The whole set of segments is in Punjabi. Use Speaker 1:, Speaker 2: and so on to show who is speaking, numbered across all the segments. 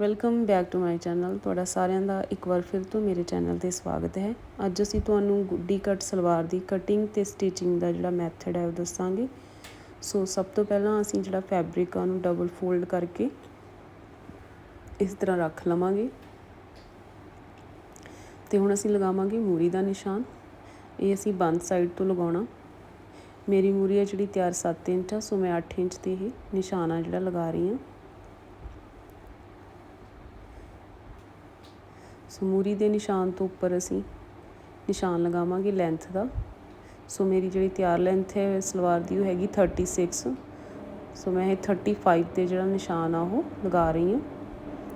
Speaker 1: Welcome back to my channel ਤੁਹਾਡਾ ਸਾਰਿਆਂ ਦਾ ਇੱਕ ਵਾਰ ਫਿਰ ਤੋਂ ਮੇਰੇ ਚੈਨਲ ਤੇ ਸਵਾਗਤ ਹੈ। ਅੱਜ ਅਸੀਂ ਤੁਹਾਨੂੰ ਗੁੱਡੀ ਕੱਟ ਸਲਵਾਰ ਦੀ ਕਟਿੰਗ ਤੇ ਸਟਿਚਿੰਗ ਦਾ ਜਿਹੜਾ ਮੈਥਡ ਹੈ ਉਹ ਦੱਸਾਂਗੇ। ਸੋ ਸਭ ਤੋਂ ਪਹਿਲਾਂ ਅਸੀਂ ਜਿਹੜਾ ਫੈਬਰਿਕ ਆ ਉਹਨੂੰ ਡਬਲ ਫੋਲਡ ਕਰਕੇ ਇਸ ਤਰ੍ਹਾਂ ਰੱਖ ਲਵਾਂਗੇ। ਤੇ ਹੁਣ ਅਸੀਂ ਲਗਾਵਾਂਗੇ ਮੂਰੀ ਦਾ ਨਿਸ਼ਾਨ। ਇਹ ਅਸੀਂ ਬੰਦ ਸਾਈਡ ਤੋਂ ਲਗਾਉਣਾ। ਮੇਰੀ ਮੂਰੀ ਆ ਜਿਹੜੀ ਤਿਆਰ 7 ਇੰਚ ਆ ਸੋ ਮੈਂ 8 ਇੰਚ ਤੇ ਇਹ ਨਿਸ਼ਾਨ ਆ ਜਿਹੜਾ ਲਗਾ ਰਹੀ ਹਾਂ। ਸੋ ਮੂਰੀ ਦੇ ਨਿਸ਼ਾਨ ਤੋਂ ਉੱਪਰ ਅਸੀਂ ਨਿਸ਼ਾਨ ਲਗਾਵਾਂਗੇ ਲੈਂਥ ਦਾ। ਸੋ ਮੇਰੀ ਜਿਹੜੀ ਤਿਆਰ ਲੈਂਥ ਹੈ, ਸਲਵਾਰ ਦੀ, ਉਹ ਹੈਗੀ 36 ਸੋ ਮੈਂ ਇਹ 35 ਤੇ ਜਿਹੜਾ ਨਿਸ਼ਾਨ ਆ, ਉਹ ਲਗਾ ਰਹੀ ਹਾਂ।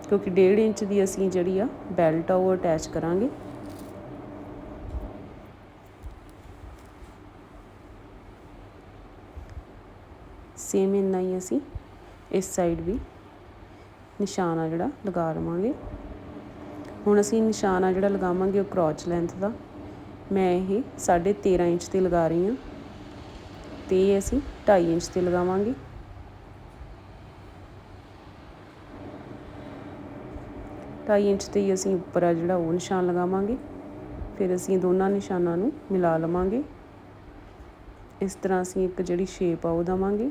Speaker 1: ਕਿਉਂਕਿ 1.5 ਇੰਚ ਦੀ ਅਸੀਂ ਜਿਹੜੀ ਆ ਬੈਲਟ ਆ, ਉਹ ਅਟੈਚ ਕਰਾਂਗੇ। ਸੇਮ ਇੰਨਾ ਹੀ ਅਸੀਂ ਇਸ ਸਾਈਡ ਵੀ ਨਿਸ਼ਾਨ ਆ ਜਿਹੜਾ ਲਗਾ ਲਵਾਂਗੇ ਹੁਣ ਅਸੀਂ ਨਿਸ਼ਾਨ ਆ ਜਿਹੜਾ ਲਗਾਵਾਂਗੇ ਉਹ ਕਰੋਚ ਲੈਂਥ ਦਾ। ਮੈਂ ਇਹ 13.5 ਇੰਚ ਤੇ ਲਗਾ ਰਹੀ ਹਾਂ ਤੇ ਇਹ ਅਸੀਂ 2.5 ਇੰਚ ਤੇ ਲਗਾਵਾਂਗੇ। ਢਾਈ ਇੰਚ ਤੇ ਹੀ ਅਸੀਂ ਉੱਪਰ ਆ ਜਿਹੜਾ ਉਹ ਨਿਸ਼ਾਨ ਲਗਾਵਾਂਗੇ। ਫਿਰ ਅਸੀਂ ਦੋਨਾਂ ਨਿਸ਼ਾਨਾਂ ਨੂੰ ਮਿਲਾ ਲਵਾਂਗੇ। ਇਸ ਤਰ੍ਹਾਂ ਅਸੀਂ ਇੱਕ ਜਿਹੜੀ ਸ਼ੇਪ ਆ ਉਹ ਦਵਾਂਗੇ।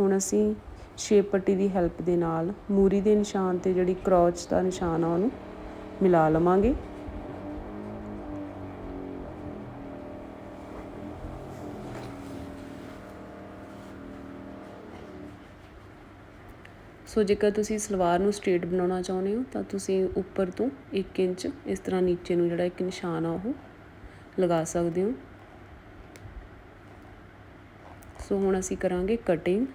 Speaker 1: ਹੁਣ ਅਸੀਂ ਸ਼ੇਪ ਪੱਟੀ ਦੀ ਹੈਲਪ ਦੇ ਨਾਲ ਮੂਰੀ ਦੇ ਨਿਸ਼ਾਨ ਤੇ ਜਿਹੜੀ ਕਰੋਚ ਦਾ ਨਿਸ਼ਾਨ ਆ ਉਹਨੂੰ ਮਿਲਾ ਲਵਾਂਗੇ। ਸੋ ਜੇਕਰ ਤੁਸੀਂ ਸਲਵਾਰ ਨੂੰ ਸਟ੍ਰੇਟ ਬਣਾਉਣਾ ਚਾਹੁੰਦੇ ਹੋ, ਤਾਂ ਤੁਸੀਂ ਉੱਪਰ ਤੋਂ 1 ਇੰਚ ਇਸ ਤਰ੍ਹਾਂ ਨੀਚੇ ਨੂੰ ਜਿਹੜਾ ਇੱਕ ਨਿਸ਼ਾਨ ਆ ਉਹ ਲਗਾ ਸਕਦੇ ਹੋ। ਸੋ ਹੁਣ ਅਸੀਂ ਕਰਾਂਗੇ ਕਟਿੰਗ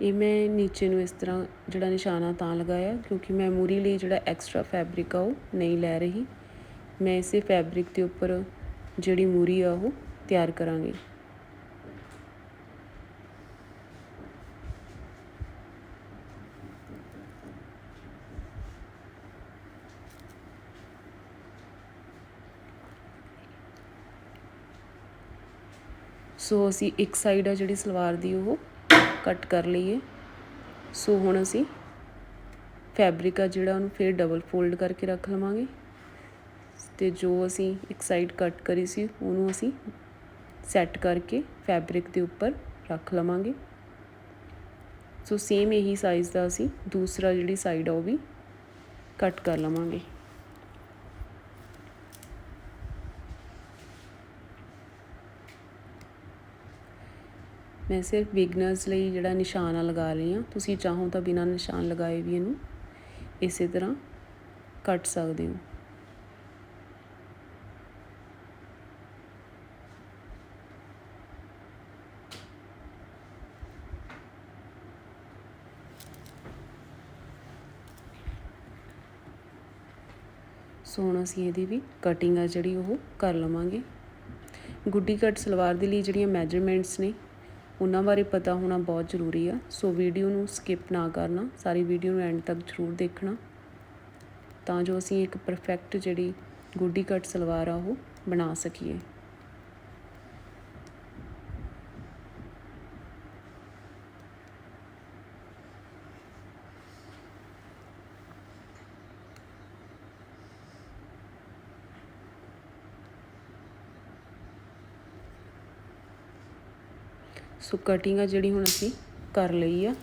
Speaker 1: ਇਹ ਮੈਂ ਨੀਚੇ ਨੂੰ ਇਸ ਤਰ੍ਹਾਂ ਜਿਹੜਾ ਨਿਸ਼ਾਨਾ ਤਾਂ ਲਗਾਇਆ, ਕਿਉਂਕਿ ਮੈਂ ਮੂਰੀ ਲਈ ਜਿਹੜਾ ਐਕਸਟਰਾ ਫੈਬਰਿਕ ਆ ਉਹ ਨਹੀਂ ਲੈ ਰਹੀ। ਮੈਂ ਇਸੇ ਫੈਬਰਿਕ ਦੇ ਉੱਪਰ ਜਿਹੜੀ ਮੂਰੀ ਆ ਉਹ ਤਿਆਰ ਕਰਾਂਗੀ। ਸੋ ਅਸੀਂ ਇੱਕ ਸਾਈਡ ਆ ਜਿਹੜੀ ਸਲਵਾਰ ਦੀ, ਉਹ ਕੱਟ ਕਰ ਲਈਏ। ਸੋ ਹੁਣ ਅਸੀਂ ਫੈਬਰਿਕ ਆ ਜਿਹੜਾ ਉਹਨੂੰ ਫਿਰ ਡਬਲ ਫੋਲਡ ਕਰਕੇ ਰੱਖ ਲਵਾਂਗੇ। ਤੇ ਜੋ ਅਸੀਂ ਇੱਕ ਸਾਈਡ ਕੱਟ ਕਰੀ ਸੀ, ਉਹਨੂੰ ਅਸੀਂ ਸੈੱਟ ਕਰਕੇ ਫੈਬਰਿਕ ਦੇ ਉੱਪਰ ਰੱਖ ਲਵਾਂਗੇ। ਸੋ ਸੇਮ ਇਹੀ ਸਾਈਜ਼ ਦਾ ਅਸੀਂ ਦੂਸਰਾ ਜਿਹੜੀ ਸਾਈਡ ਆ, ਉਹ ਵੀ ਕੱਟ ਕਰ ਲਵਾਂਗੇ। ਮੈਂ ਸਿਰਫ ਬਿਗਨਰਸ ਲਈ ਜਿਹੜਾ ਨਿਸ਼ਾਨ ਆ ਲਗਾ ਰਹੀ ਹਾਂ। ਤੁਸੀਂ ਚਾਹੋ ਤਾਂ ਬਿਨਾਂ ਨਿਸ਼ਾਨ ਲਗਾਏ ਵੀ ਇਹਨੂੰ ਇਸੇ ਤਰ੍ਹਾਂ ਕੱਟ ਸਕਦੇ ਹੋ। ਸੋ ਹੁਣ ਅਸੀਂ ਇਹਦੀ ਵੀ ਕਟਿੰਗ ਆ ਜਿਹੜੀ ਉਹ ਕਰ ਲਵਾਂਗੇ। ਗੁੱਡੀ ਕੱਟ ਸਲਵਾਰ ਦੇ ਲਈ ਜਿਹੜੀਆਂ ਮੈਜਰਮੈਂਟਸ ਨੇ ਉਹਨਾਂ ਬਾਰੇ ਪਤਾ ਹੋਣਾ ਬਹੁਤ ਜ਼ਰੂਰੀ ਆ। ਸੋ ਵੀਡੀਓ ਨੂੰ ਸਕਿਪ ਨਾ ਕਰਨਾ। ਸਾਰੀ ਵੀਡੀਓ ਨੂੰ ਐਂਡ ਤੱਕ ਜ਼ਰੂਰ ਦੇਖਣਾ। ਤਾਂ ਜੋ ਅਸੀਂ ਇੱਕ ਪਰਫੈਕਟ ਜਿਹੜੀ ਗੁੱਡੀ ਕੱਟ ਸਲਵਾਰ ਆ ਉਹ ਬਣਾ ਸਕੀਏ। ਸੋ ਕਟਿੰਗ ਆ ਜਿਹੜੀ ਹੁਣ ਅਸੀਂ ਕਰ ਲਈ ਆ।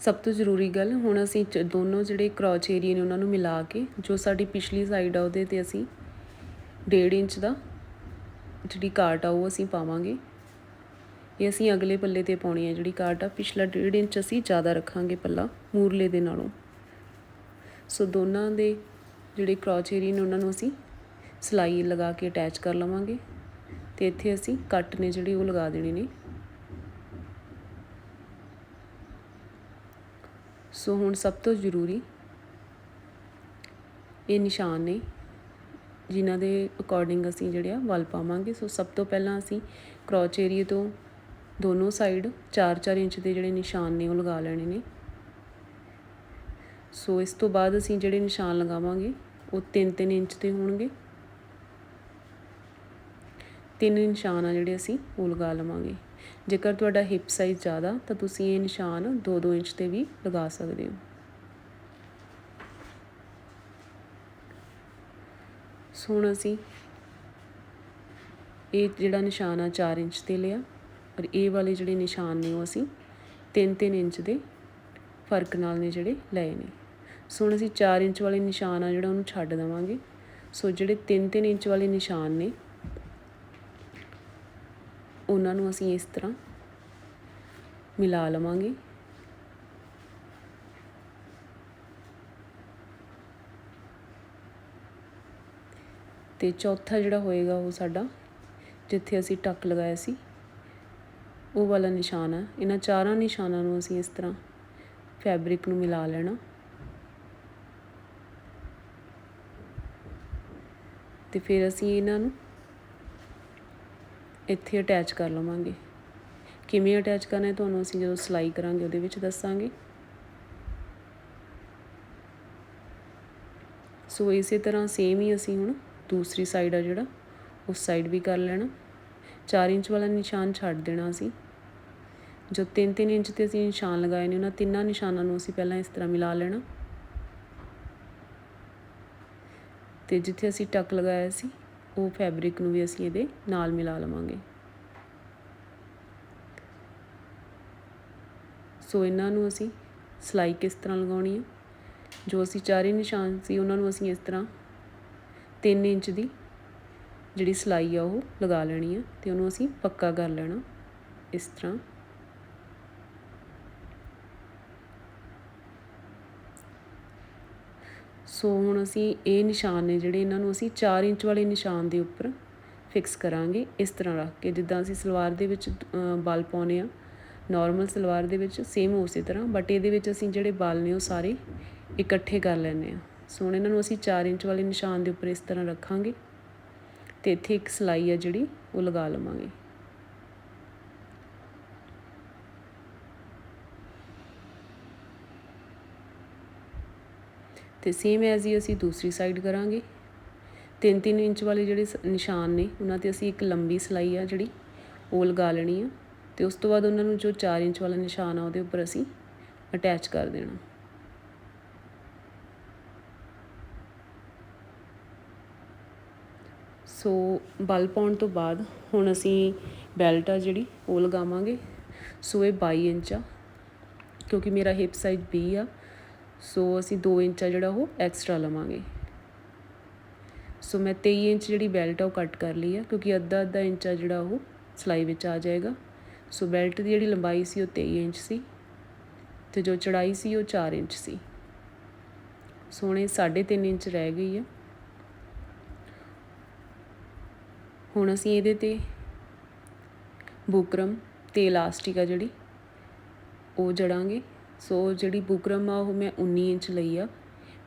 Speaker 1: ਸਭ ਤੋਂ ਜ਼ਰੂਰੀ ਗੱਲ, ਹੁਣ ਅਸੀਂ ਦੋਨੋਂ ਜਿਹੜੇ ਕ੍ਰੋਚ ਏਰੀਆ ਨੇ ਉਹਨਾਂ ਨੂੰ ਮਿਲਾ ਕੇ, ਜੋ ਸਾਡੀ ਪਿਛਲੀ ਸਾਈਡ ਆ ਉਹਦੇ ਤੇ ਅਸੀਂ 1.5 ਇੰਚ ਦਾ ਜਿਹੜੀ ਕਾਟ ਆ ਉਹ ਅਸੀਂ ਪਾਵਾਂਗੇ। ਇਹ ਅਸੀਂ ਅਗਲੇ ਪੱਲੇ ਤੇ ਪਾਉਣੀ ਹੈ ਜਿਹੜੀ ਕਾਟ ਆ। ਪਿਛਲਾ 1.5 ਇੰਚ ਅਸੀਂ ਜ਼ਿਆਦਾ ਰੱਖਾਂਗੇ ਪੱਲਾ ਮੂਰਲੇ ਦੇ ਨਾਲੋਂ। ਸੋ ਦੋਨਾਂ ਦੇ ਜਿਹੜੇ ਕ੍ਰੋਚ ਏਰੀਆ ਨੇ ਉਹਨਾਂ ਨੂੰ ਅਸੀਂ ਸਿਲਾਈ ਲਗਾ ਕੇ ਅਟੈਚ ਕਰ ਲਵਾਂਗੇ ਤੇ ਇੱਥੇ ਅਸੀਂ ਕੱਟ ਨੇ ਜਿਹੜੇ ਉਹ ਲਗਾ ਦੇਣੇ ਨੇ। ਸੋ ਹੁਣ ਸਭ ਤੋਂ ਜ਼ਰੂਰੀ ਇਹ ਨਿਸ਼ਾਨ ਨੇ, ਜਿਨ੍ਹਾਂ ਦੇ ਅਕੋਰਡਿੰਗ ਅਸੀਂ ਜਿਹੜੇ ਆ ਵਲ ਪਾਵਾਂਗੇ। ਸੋ ਸਭ ਤੋਂ ਪਹਿਲਾਂ ਅਸੀਂ ਕ੍ਰੋਚ ਏਰੀਏ ਤੋਂ ਦੋਨੋਂ ਸਾਈਡ 4-4 ਇੰਚ ਦੇ ਜਿਹੜੇ ਨਿਸ਼ਾਨ ਨੇ ਉਹ ਲਗਾ ਲੈਣੇ ਨੇ। ਸੋ ਇਸ ਤੋਂ ਬਾਅਦ ਅਸੀਂ ਜਿਹੜੇ ਨਿਸ਼ਾਨ ਲਗਾਵਾਂਗੇ, ਉਹ 3-3 ਇੰਚ ਦੇ ਹੋਣਗੇ। ਤਿੰਨ ਨਿਸ਼ਾਨ ਆ ਜਿਹੜੇ ਅਸੀਂ ਉਹ ਲਗਾ ਲਵਾਂਗੇ। ਜੇਕਰ ਤੁਹਾਡਾ ਹਿਪ ਸਾਈਜ਼ ਜ਼ਿਆਦਾ, ਤਾਂ ਤੁਸੀਂ ਇਹ ਨਿਸ਼ਾਨ 2-2 ਇੰਚ ਤੇ ਵੀ ਲਗਾ ਸਕਦੇ ਹੋ। ਸੋ ਹੁਣ ਅਸੀਂ ਇਹ ਜਿਹੜਾ ਨਿਸ਼ਾਨ ਆ 4 ਇੰਚ ਤੇ ਲਿਆ ਔਰ ਇਹ ਵਾਲੇ ਜਿਹੜੇ ਨਿਸ਼ਾਨ ਨੇ ਉਹ ਅਸੀਂ 3-3 ਇੰਚ ਦੇ ਫ਼ਰਕ ਨਾਲ ਨੇ ਜਿਹੜੇ ਲਏ ਨੇ। ਸੋ ਹੁਣ ਅਸੀਂ 4 ਇੰਚ ਵਾਲੇ ਨਿਸ਼ਾਨ ਆ ਜਿਹੜਾ ਉਹਨੂੰ ਛੱਡ ਦੇਵਾਂਗੇ। ਸੋ ਜਿਹੜੇ 3-3 ਇੰਚ ਵਾਲੇ ਨਿਸ਼ਾਨ ਨੇ ਉਹਨਾਂ ਨੂੰ ਅਸੀਂ ਇਸ ਤਰ੍ਹਾਂ ਮਿਲਾ ਲਵਾਂਗੇ। ਤੇ ਚੌਥਾ ਜਿਹੜਾ ਹੋਏਗਾ ਉਹ ਸਾਡਾ, ਜਿੱਥੇ ਅਸੀਂ ਟੱਕ ਲਗਾਇਆ ਸੀ, ਉਹ ਵਾਲਾ ਨਿਸ਼ਾਨ ਹੈ ਇਹਨਾਂ ਚਾਰਾਂ ਨਿਸ਼ਾਨਾਂ ਨੂੰ ਅਸੀਂ ਇਸ ਤਰ੍ਹਾਂ ਫੈਬਰਿਕ ਨੂੰ ਮਿਲਾ ਲੈਣਾ। ਤੇ ਫਿਰ ਅਸੀਂ ਇਹਨਾਂ ਨੂੰ ਇੱਥੇ ਅਟੈਚ ਕਰ ਲਵਾਂਗੇ। ਕਿਵੇਂ ਅਟੈਚ ਕਰਨਾ ਹੈ ਤੁਹਾਨੂੰ ਅਸੀਂ ਜਦੋਂ ਸਿਲਾਈ ਕਰਾਂਗੇ ਉਹਦੇ ਵਿੱਚ ਦੱਸਾਂਗੇ। ਸੋ ਇਸੇ ਤਰ੍ਹਾਂ ਸੇਮ ਹੀ ਅਸੀਂ ਹੁਣ ਦੂਸਰੀ ਸਾਈਡ ਆ ਜਿਹੜਾ, ਉਸ ਸਾਈਡ ਵੀ ਕਰ ਲੈਣਾ। 4 ਇੰਚ ਵਾਲਾ ਨਿਸ਼ਾਨ ਛੱਡ ਦੇਣਾ ਅਸੀਂ। ਜੋ 3-3 ਇੰਚ ਤੇ ਅਸੀਂ ਨਿਸ਼ਾਨ ਲਗਾਏ ਨੇ, ਉਹਨਾਂ ਤਿੰਨਾਂ ਨਿਸ਼ਾਨਾਂ ਨੂੰ ਅਸੀਂ ਪਹਿਲਾਂ ਇਸ ਤਰ੍ਹਾਂ ਮਿਲਾ ਲੈਣਾ। ਤੇ ਜਿੱਥੇ ਅਸੀਂ ਟੱਕ ਲਗਾਇਆ ਸੀ ਉਹ ਫੈਬਰਿਕ ਨੂੰ ਵੀ ਅਸੀਂ ਇਹਦੇ ਨਾਲ ਮਿਲਾ ਲਵਾਂਗੇ। ਸੋ ਇਹਨਾਂ ਨੂੰ ਅਸੀਂ ਸਲਾਈ ਕਿਸ ਤਰ੍ਹਾਂ ਲਗਾਉਣੀ ਹੈ ਜੋ ਅਸੀਂ ਚਾਰੇ ਨਿਸ਼ਾਨ ਸੀ, ਉਹਨਾਂ ਨੂੰ ਅਸੀਂ ਇਸ ਤਰ੍ਹਾਂ 3 ਇੰਚ ਦੀ ਜਿਹੜੀ ਸਲਾਈ ਆ, ਉਹ ਲਗਾ ਲੈਣੀ ਹੈ ਤੇ ਉਹਨੂੰ ਅਸੀਂ ਪੱਕਾ ਕਰ ਲੈਣਾ ਇਸ ਤਰ੍ਹਾਂ। ਸੋ ਹੁਣ ਅਸੀਂ ਇਹ ਨਿਸ਼ਾਨ ਨੇ ਜਿਹੜੇ ਇਹਨਾਂ ਨੂੰ ਅਸੀਂ 4 ਇੰਚ ਵਾਲੇ ਨਿਸ਼ਾਨ ਦੇ ਉੱਪਰ ਫਿਕਸ ਕਰਾਂਗੇ, ਇਸ ਤਰ੍ਹਾਂ ਰੱਖ ਕੇ, ਜਿੱਦਾਂ ਅਸੀਂ ਸਲਵਾਰ ਦੇ ਵਿੱਚ ਬਲ ਪਾਉਨੇ ਆ ਨਾਰਮਲ ਸਲਵਾਰ ਦੇ ਵਿੱਚ ਸੇਮ ਉਸੇ ਤਰ੍ਹਾਂ ਬਟ ਇਹਦੇ ਵਿੱਚ ਅਸੀਂ ਜਿਹੜੇ ਬਲ ਨੇ ਉਹ ਸਾਰੇ ਇਕੱਠੇ ਕਰ ਲੈਣੇ ਆ ਸੋ ਹੁਣ ਇਹਨਾਂ ਨੂੰ ਅਸੀਂ 4 ਇੰਚ ਵਾਲੇ ਨਿਸ਼ਾਨ ਦੇ ਉੱਪਰ ਇਸ ਤਰ੍ਹਾਂ ਰੱਖਾਂਗੇ ਤੇ ਇੱਥੇ ਇੱਕ ਸਲਾਈ ਆ ਜਿਹੜੀ, ਉਹ ਲਗਾ ਲਵਾਂਗੇ। ਤੇ ਸੇਮ ਐਜ਼ ਹੀ ਅਸੀਂ ਦੂਸਰੀ ਸਾਈਡ ਕਰਾਂਗੇ। 3-3 ਇੰਚ ਵਾਲੇ ਜਿਹੜੇ ਨਿਸ਼ਾਨ ਨੇ, ਉਹਨਾਂ ਤੇ ਅਸੀਂ ਇੱਕ ਲੰਬੀ ਸਲਾਈ ਆ ਜਿਹੜੀ, ਉਹ ਲਗਾ ਲੈਣੀ ਆ। ਤੇ ਉਸ ਤੋਂ ਬਾਅਦ ਉਹਨਾਂ ਨੂੰ ਜੋ 4 ਇੰਚ ਵਾਲਾ ਨਿਸ਼ਾਨ ਆ, ਉਹਦੇ ਉੱਪਰ ਅਸੀਂ ਅਟੈਚ ਕਰ ਦੇਣਾ। ਸੋ ਬਲ ਪਾਉਣ ਤੋਂ ਬਾਅਦ ਹੁਣ ਅਸੀਂ ਬੈਲਟ ਆ ਜਿਹੜੀ, ਉਹ ਲਗਾਵਾਂਗੇ। ਸੋ ਇਹ 22 ਇੰਚ ਆ, ਕਿਉਂਕਿ ਮੇਰਾ ਹਿਪ ਸਾਈਜ਼ 20 ਆ। ਸੋ ਅਸੀਂ 2 ਇੰਚ ਆ ਜਿਹੜਾ ਉਹ ਐਕਸਟਰਾ ਲਵਾਂਗੇ। ਸੋ ਮੈਂ 23 ਇੰਚ ਜਿਹੜੀ ਬੈਲਟ ਆ ਉਹ ਕੱਟ ਕਰ ਲਈ ਆ, ਕਿਉਂਕਿ ਅੱਧਾ ਅੱਧਾ ਇੰਚ ਆ ਜਿਹੜਾ ਉਹ ਸਲਾਈ ਵਿੱਚ ਆ ਜਾਏਗਾ। ਸੋ ਬੈਲਟ ਦੀ ਜਿਹੜੀ ਲੰਬਾਈ ਸੀ ਉਹ 23 ਇੰਚ ਸੀ ਤੇ ਜੋ ਚੜਾਈ ਸੀ ਉਹ 4 ਇੰਚ ਸੀ। ਸੋਹਣੇ 3.5 ਇੰਚ ਰਹਿ ਗਈ ਆ। ਹੁਣ ਅਸੀਂ ਇਹਦੇ ਤੇ ਬੁਕਰਮ ਤੇ ਇਲਾਸਟਿਕ ਆ ਜਿਹੜੀ, ਉਹ ਜੜਾਂਗੇ। ਸੋ ਜਿਹੜੀ ਬੁਕਰਮ ਆ, ਉਹ ਮੈਂ 19 ਇੰਚ ਲਈ ਆ।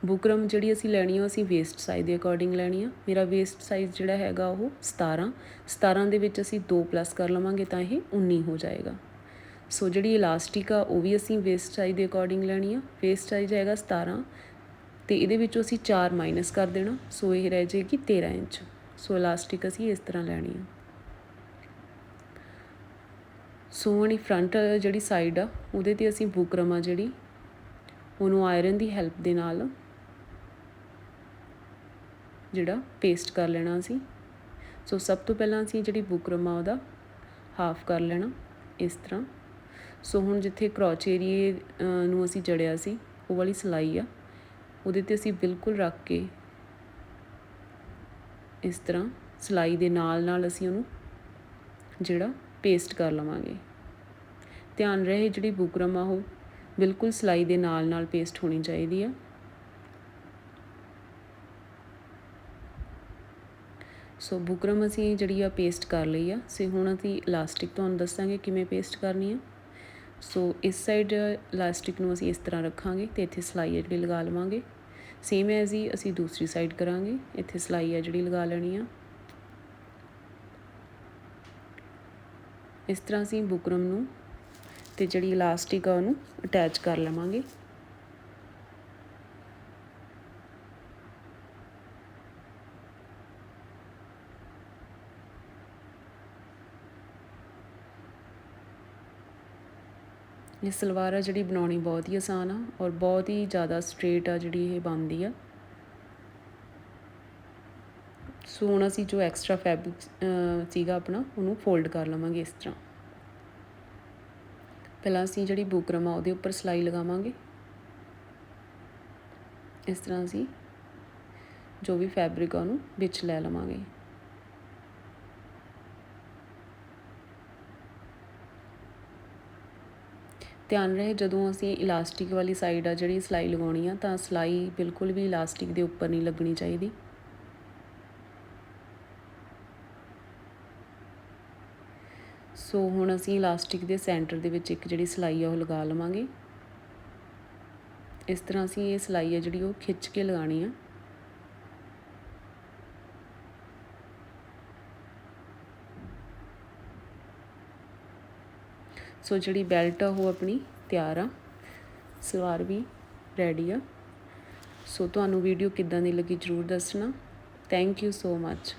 Speaker 1: ਬੁਕਰਮ ਜਿਹੜੀ ਅਸੀਂ ਲੈਣੀ ਆ ਅਸੀਂ ਵੇਸਟ ਸਾਈਜ਼ ਦੇ ਅਕੋਰਡਿੰਗ ਲੈਣੀ ਆ। ਮੇਰਾ ਵੇਸਟ ਸਾਈਜ਼ ਜਿਹੜਾ ਹੈਗਾ, ਉਹ 17 17 ਦੇ ਵਿੱਚ ਅਸੀਂ 2 ਪਲੱਸ ਕਰ ਲਵਾਂਗੇ, ਤਾਂ ਇਹ 19 ਹੋ ਜਾਏਗਾ। ਸੋ ਜਿਹੜੀ ਇਲਾਸਟਿਕ ਆ, ਉਹ ਵੀ ਅਸੀਂ ਵੇਸਟ ਸਾਈਜ਼ ਦੇ ਅਕੋਰਡਿੰਗ ਲੈਣੀ ਆ। ਵੇਸਟ ਸਾਈਜ਼ ਹੈਗਾ 17 ਤੇ ਇਹਦੇ ਵਿੱਚੋਂ ਅਸੀਂ 4 ਮਾਈਨਸ ਕਰ ਦੇਣਾ। ਸੋ ਇਹ ਰਹਿ ਜਾਏਗੀ 13 ਇੰਚ। ਸੋ ਇਲਾਸਟਿਕ ਅਸੀਂ ਇਸ ਤਰ੍ਹਾਂ ਲੈਣੀ ਆ। ਸੋ ਹਣੀ ਫਰੰਟ ਜਿਹੜੀ ਸਾਈਡ ਆ, ਉਹਦੇ ਤੇ ਅਸੀਂ ਬੁਕਰਮ ਆ ਜਿਹੜੀ। ਉਹਨੂੰ ਆਇਰਨ ਦੀ ਹੈਲਪ ਦੇ ਨਾਲ ਜਿਹੜਾ ਪੇਸਟ ਕਰ ਲੈਣਾ ਸੀ ਸੋ ਸਭ ਤੋਂ ਪਹਿਲਾਂ ਅਸੀਂ ਜਿਹੜੀ ਬੁਕਰਮ ਆ ਉਹਦਾ ਹਾਫ ਕਰ ਲੈਣਾ ਇਸ ਤਰ੍ਹਾਂ। ਸੋ ਹੁਣ ਜਿੱਥੇ ਕਰੋਚ ਏਰੀਏ ਨੂੰ ਅਸੀਂ ਜੜਿਆ ਸੀ, ਉਹ ਵਾਲੀ ਸਲਾਈ ਆ। ਉਹਦੇ ਤੇ ਅਸੀਂ ਬਿਲਕੁਲ ਰੱਖ ਕੇ ਇਸ ਤਰ੍ਹਾਂ ਸਲਾਈ ਦੇ ਨਾਲ ਨਾਲ ਅਸੀਂ ਉਹਨੂੰ ਜਿਹੜਾ ਪੇਸਟ ਕਰ ਲਵਾਂਗੇ। ਧਿਆਨ ਰਹੇ ਜਿਹੜੀ ਬੁਕਰਮ ਆ ਉਹ ਬਿਲਕੁਲ ਸਲਾਈ ਦੇ ਨਾਲ ਨਾਲ ਪੇਸਟ ਹੋਣੀ ਚਾਹੀਦੀ ਆ। ਸੋ ਬੁਕਰਮ ਅਸੀਂ ਜਿਹੜੀ ਆ ਪੇਸਟ ਕਰ ਲਈ ਆ। ਸੇ ਹੁਣ ਅਸੀਂ ਇਲਾਸਟਿਕ ਤੁਹਾਨੂੰ ਦੱਸਾਂਗੇ ਕਿਵੇਂ ਪੇਸਟ ਕਰਨੀ ਆ। ਸੋ ਇਸ ਸਾਈਡ ਇਲਾਸਟਿਕ ਨੂੰ ਅਸੀਂ ਇਸ ਤਰ੍ਹਾਂ ਰੱਖਾਂਗੇ ਤੇ ਇੱਥੇ ਸਲਾਈ ਜਿਹੜੀ ਲਗਾ ਲਵਾਂਗੇ। ਸੇਮ ਐਜ਼ ਹੀ ਅਸੀਂ ਦੂਸਰੀ ਸਾਈਡ ਕਰਾਂਗੇ। ਇੱਥੇ ਸਲਾਈ ਆ ਜਿਹੜੀ ਲਗਾ ਲੈਣੀ ਆ। ਇਸ ਤਰ੍ਹਾਂ ਅਸੀਂ ਬੁਕਰਮ ਨੂੰ ਤੇ ਜਿਹੜੀ ਇਲਾਸਟਿਕ ਆ ਉਹਨੂੰ ਅਟੈਚ ਕਰ ਲਵਾਂਗੇ। ਇਹ ਸਲਵਾਰ ਆ ਜਿਹੜੀ ਬਣਾਉਣੀ ਬਹੁਤ ਹੀ ਆਸਾਨ ਆ ਔਰ ਬਹੁਤ ਹੀ ਜ਼ਿਆਦਾ ਸਟ੍ਰੇਟ ਆ ਜਿਹੜੀ ਇਹ ਬਣਦੀ ਆ। ਸੋ ਹੁਣ ਅਸੀਂ ਜੋ ਐਕਸਟਰਾ ਫੈਬਰਿਕ ਸੀਗਾ ਆਪਣਾ, ਉਹਨੂੰ ਫੋਲਡ ਕਰ ਲਵਾਂਗੇ ਇਸ ਤਰ੍ਹਾਂ। ਪਹਿਲਾਂ ਅਸੀਂ ਜਿਹੜੀ ਬੁਕਰਮ ਆ ਉਹਦੇ ਉੱਪਰ ਸਲਾਈ ਲਗਾਵਾਂਗੇ। ਇਸ ਤਰ੍ਹਾਂ ਅਸੀਂ ਜੋ ਵੀ ਫੈਬਰਿਕ ਆ ਉਹਨੂੰ ਵਿੱਚ ਲੈ ਲਵਾਂਗੇ। ਧਿਆਨ ਰਹੇ, ਜਦੋਂ ਅਸੀਂ ਇਲਾਸਟਿਕ ਵਾਲੀ ਸਾਈਡ ਆ ਜਿਹੜੀ ਸਲਾਈ ਲਗਾਉਣੀ ਆ, ਤਾਂ ਸਲਾਈ ਬਿਲਕੁਲ ਵੀ ਇਲਾਸਟਿਕ ਦੇ ਉੱਪਰ ਨਹੀਂ ਲੱਗਣੀ ਚਾਹੀਦੀ। ਸੋ ਹੁਣ ਅਸੀਂ ਇਲਾਸਟਿਕ ਦੇ ਸੈਂਟਰ ਦੇ ਵਿੱਚ ਇੱਕ ਜਿਹੜੀ ਸਲਾਈ ਆ, ਉਹ ਲਗਾ ਲਵਾਂਗੇ। ਇਸ ਤਰ੍ਹਾਂ ਅਸੀਂ ਇਹ ਸਲਾਈ ਆ ਜਿਹੜੀ ਉਹ ਖਿੱਚ ਕੇ ਲਗਾਣੀ ਆ। ਸੋ ਜਿਹੜੀ ਬੈਲਟ ਆ, ਉਹ ਆਪਣੀ ਤਿਆਰ ਆ। ਸਲਵਾਰ ਵੀ ਰੈਡੀ ਆ। ਸੋ ਤੁਹਾਨੂੰ ਵੀਡੀਓ ਕਿੱਦਾਂ ਦੀ ਲੱਗੀ ਜਰੂਰ ਦੱਸਣਾ। Thank you so much